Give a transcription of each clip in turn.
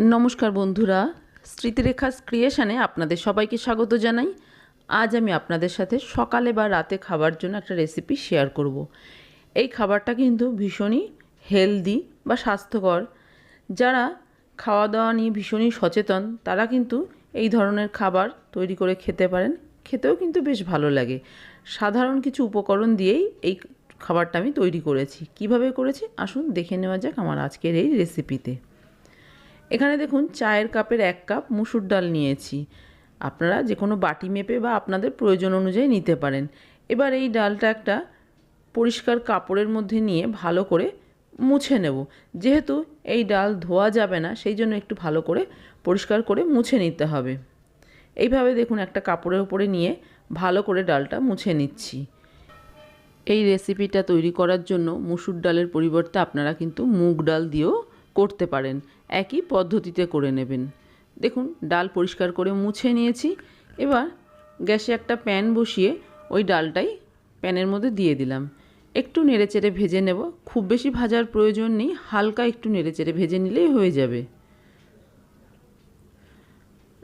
নমস্কার বন্ধুরা স্মৃতিরেখা ক্রিয়েশানে আপনাদের সবাইকে স্বাগত জানাই। আজ আমি আপনাদের সাথে সকালে বা রাতে খাবার জন্য একটা রেসিপি শেয়ার করব। এই খাবারটা কিন্তু ভীষণই হেলদি বা স্বাস্থ্যকর। যারা খাওয়া দাওয়া নিয়ে ভীষণই সচেতন, তারা কিন্তু এই ধরনের খাবার তৈরি করে খেতে পারেন। খেতেও কিন্তু বেশ ভালো লাগে। সাধারণ কিছু উপকরণ দিয়েই এই খাবারটা আমি তৈরি করেছি। কীভাবে করেছি? আসুন দেখে নেওয়া যাক আমার আজকের এই রেসিপিতে। এখানে দেখুন চায়ের কাপের এক কাপ মুসুর ডাল নিয়েছি। আপনারা যে কোনো বাটি মেপে বা আপনাদের প্রয়োজন অনুযায়ী নিতে পারেন। এবার এই ডালটা একটা পরিষ্কার কাপড়ের মধ্যে নিয়ে ভালো করে মুছে নেব। যেহেতু এই ডাল ধোয়া যাবে না, সেই জন্য একটু ভালো করে পরিষ্কার করে মুছে নিতে হবে। এইভাবে দেখুন একটা কাপড়ের উপরে নিয়ে ভালো করে ডালটা মুছে নিচ্ছি। এই রেসিপিটা তৈরি করার জন্য মুসুর ডালের পরিবর্তে আপনারা কিন্তু মুগ ডাল দিয়েও করতে পারেন। একই পদ্ধতিতে করে নেবেন। দেখুন, ডাল পরিষ্কার করে মুছে নিয়েছি। এবার গ্যাসে একটা প্যান বসিয়ে ওই ডালটাই প্যানের মধ্যে দিয়ে দিলাম। একটু নেড়েচেড়ে ভেজে নেব। খুব বেশি ভাজার প্রয়োজন নেই। হালকা একটু নেড়েচেড়ে ভেজে নিলেই হয়ে যাবে।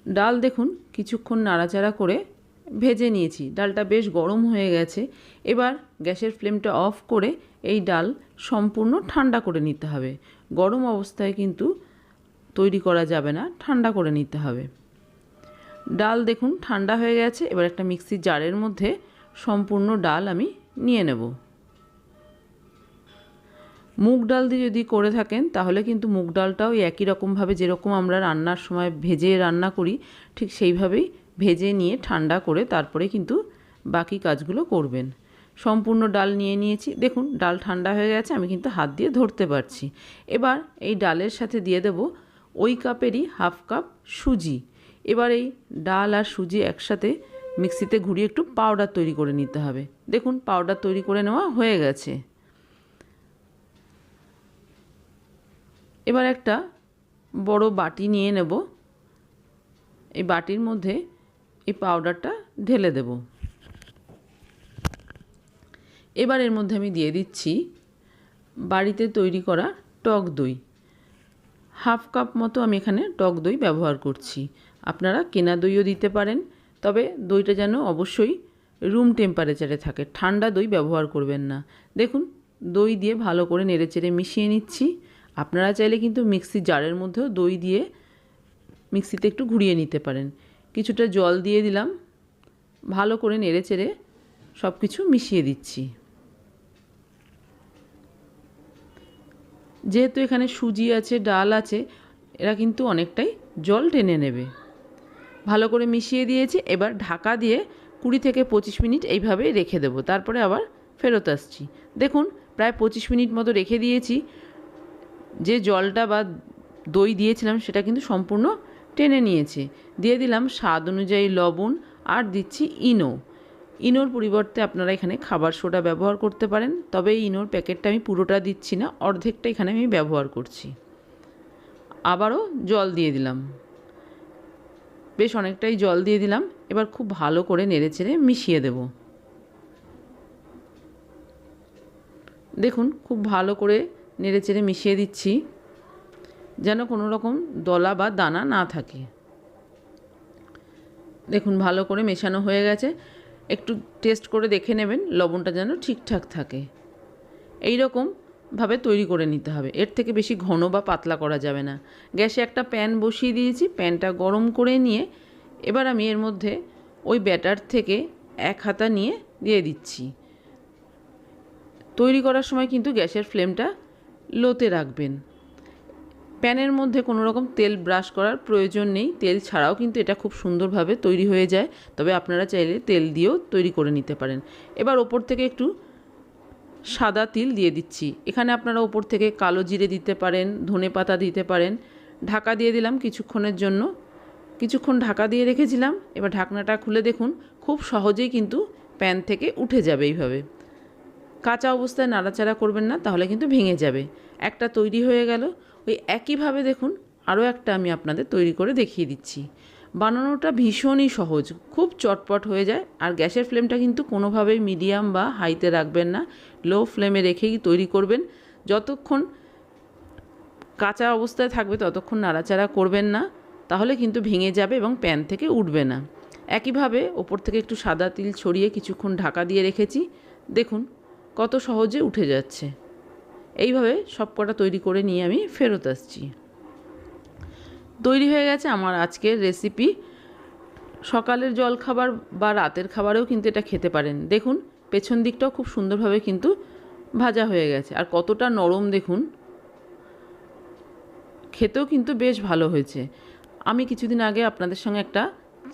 ডাল দেখুন, কিছুক্ষণ নাড়াচাড়া করে ভেজে নিয়েছি। ডালটা বেশ গরম হয়ে গেছে। এবার গ্যাসের ফ্লেমটা অফ করে এই ডাল সম্পূর্ণ ঠান্ডা করে নিতে হবে। গরম অবস্থায় কিন্তু তৈরি করা যাবে না, ঠান্ডা করে নিতে হবে। ডাল দেখুন ঠান্ডা হয়ে গেছে, এবার একটা মিক্সির জারের মধ্যে সম্পূর্ণ ডাল আমি নিয়ে নেব। মুগ ডাল দিয়ে যদি করে থাকেন, তাহলে কিন্তু মুগ ডালটাও একই রকমভাবে যেরকম আমরা রান্নার সময় ভেজে রান্না করি, ঠিক সেইভাবেই ভেজে নিয়ে ঠান্ডা করে তারপরে কিন্তু বাকি কাজগুলো করবেন। সম্পূর্ণ ডাল নিয়ে নিয়েছি। দেখুন, ডাল ঠান্ডা হয়ে গেছে, আমি কিন্তু হাত দিয়ে ধরতে পারছি। এবার এই ডালের সাথে দিয়ে দেব ওই কাপেরই হাফ কাপ সুজি। এবার এই ডাল আর সুজি একসাথে মিক্সিতে ঘুরিয়ে একটু পাউডার তৈরি করে নিতে হবে। দেখুন, পাউডার তৈরি করে নেওয়া হয়ে গেছে। এবার একটা বড় বাটি নিয়ে নেব। এই বাটির মধ্যে এই পাউডারটা ঢেলে দেব। এবার এর মধ্যে আমি দিয়ে দিচ্ছি বাড়িতে তৈরি করা টক দই। হাফ কাপ মতো আমি এখানে টক দই ব্যবহার করছি। আপনারা কেনা দইও দিতে পারেন, তবে দইটা যেন অবশ্যই রুম টেম্পারেচারে থাকে। ঠান্ডা দই ব্যবহার করবেন না। দেখুন, দই দিয়ে ভালো করে নেড়েচেড়ে মিশিয়ে নিচ্ছি। আপনারা চাইলে কিন্তু মিক্সির জারের মধ্যেও দই দিয়ে মিক্সিতে একটু ঘুরিয়ে নিতে পারেন। কিছুটা জল দিয়ে দিলাম। ভালো করে নেড়ে চেড়ে সব কিছু মিশিয়ে দিচ্ছি। যেহেতু এখানে সুজি আছে, ডাল আছে, এরা কিন্তু অনেকটাই জল টেনে নেবে। ভালো করে মিশিয়ে দিয়েছি, এবার ঢাকা দিয়ে কুড়ি থেকে পঁচিশ মিনিট এইভাবে রেখে দেবো। তারপরে আবার ফেরত আসছি। দেখুন, প্রায় পঁচিশ মিনিট মতো রেখে দিয়েছি। যে জলটা বা দই দিয়েছিলাম, সেটা কিন্তু সম্পূর্ণ টেনে নিয়েছে। দিয়ে দিলাম স্বাদ অনুযায়ী লবণ, আর দিচ্ছি ইনো। ইনোর পরিবর্তে আপনারা এখানে খাবার সোডা ব্যবহার করতে পারেন, তবে এই ইনোর প্যাকেটটা আমি পুরোটা দিচ্ছি না, অর্ধেকটা এখানে আমি ব্যবহার করছি। আবারও জল দিয়ে দিলাম। বেশ অনেকটাই জল দিয়ে দিলাম, এবার খুব ভালো করে নেড়েচেড়ে মিশিয়ে দেব। দেখুন, খুব ভালো করে নেড়েচেড়ে মিশিয়ে দিচ্ছি, যেন কোনো রকম দলা বা দানা না থাকে। দেখুন, ভালো করে মেশানো হয়ে গেছে। একটু টেস্ট করে দেখে নেবেন, লবণটা যেন ঠিকঠাক থাকে। এই রকমভাবে তৈরি করে নিতে হবে। এর থেকে বেশি ঘন বা পাতলা করা যাবে না। গ্যাসে একটা প্যান বসিয়ে দিয়েছি, প্যানটা গরম করে নিয়ে এবার আমি এর মধ্যে ওই ব্যাটার থেকে এক হাতা নিয়ে দিয়ে দিচ্ছি। তৈরি করার সময় কিন্তু গ্যাসের ফ্লেমটা লোতে রাখবেন। প্যানের মধ্যে কোনো রকম তেল ব্রাশ করার প্রয়োজন নেই। তেল ছাড়াও কিন্তু এটা খুব সুন্দরভাবে তৈরি হয়ে যায়। তবে আপনারা চাইলে তেল দিয়েও তৈরি করে নিতে পারেন। এবার ওপর থেকে একটু সাদা তিল দিয়ে দিচ্ছি। এখানে আপনারা ওপর থেকে কালো জিরে দিতে পারেন, ধনে পাতা দিতে পারেন। ঢাকা দিয়ে দিলাম কিছুক্ষণের জন্য। কিছুক্ষণ ঢাকা দিয়ে রেখেছিলাম। এবার ঢাকনাটা খুলে দেখুন। খুব সহজেই কিন্তু প্যান থেকে উঠে যাবে এইভাবে। কাঁচা অবস্থায় নাড়াচাড়া করবেন না, তাহলে কিন্তু ভেঙে যাবে। একটা তৈরি হয়ে গেল। ওই একইভাবে দেখুন, আরও একটা আমি আপনাদের তৈরি করে দেখিয়ে দিচ্ছি। বানানোটা ভীষণই সহজ, খুব চটপট হয়ে যায়, আর গ্যাসের ফ্লেমটা কিন্তু কোনোভাবেই মিডিয়াম বা হাইতে রাখবেন না, লো ফ্লেমে রেখেই তৈরি করবেন। যতক্ষণ কাঁচা অবস্থায় থাকবে, ততক্ষণ নাড়াচাড়া করবেন না, তাহলে কিন্তু ভেঙে যাবে এবং প্যান থেকে উঠবে না। একইভাবে ওপর থেকে একটু সাদা তিল ছড়িয়ে কিছুক্ষণ ঢাকা দিয়ে রেখেছি। দেখুন কত সহজে উঠে যাচ্ছে। এইভাবে সব কটা তৈরি করে নিয়ে আমি ফেরত আসছি। তৈরি হয়ে গেছে আমার আজকের রেসিপি সকালের জল খাবার বা রাতের খাবারেও কিন্তু এটা খেতে পারেন। দেখুন, পেছন দিকটাও খুব সুন্দরভাবে কিন্তু ভাজা হয়ে গেছে। আর কতটা নরম দেখুন, খেতেও কিন্তু বেশ ভালো হয়েছে। আমি কিছুদিন আগে আপনাদের সঙ্গে একটা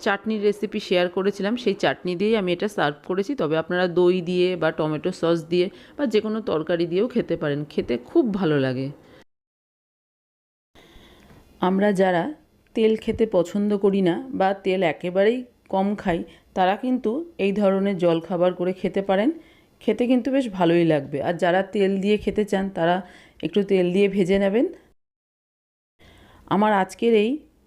চাটনির রেসিপি শেয়ার করেছিলাম, সেই চাটনি দিয়েই আমি এটা সার্ভ করেছি। তবে আপনারা দই দিয়ে বা টমেটো সস দিয়ে বা যে কোনো তরকারি দিয়েও খেতে পারেন। খেতে খুব ভালো লাগে। আমরা যারা তেল খেতে পছন্দ করি না বা তেল একেবারেই কম খাই, তারা কিন্তু এই ধরনের জল খাবার করে খেতে পারেন। খেতে কিন্তু বেশ ভালোই লাগবে। আর যারা তেল দিয়ে খেতে চান, তারা একটু তেল দিয়ে ভেজে নেবেন। আমার আজকের এই